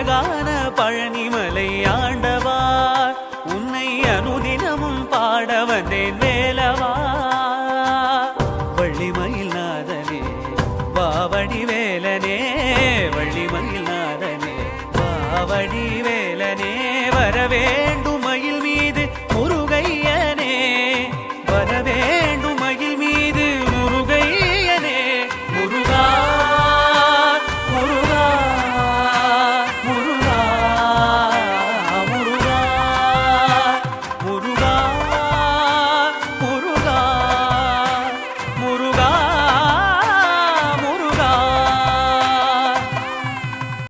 அழகான பழனிமலை ஆண்டவா உன்னை அனுதினமும் பாட வந்தேன் வேலவா வள்ளிமயில் நாதனே வாவடி வேலனே வள்ளிமயில் நாதனே வாவடி வேலனே வரவே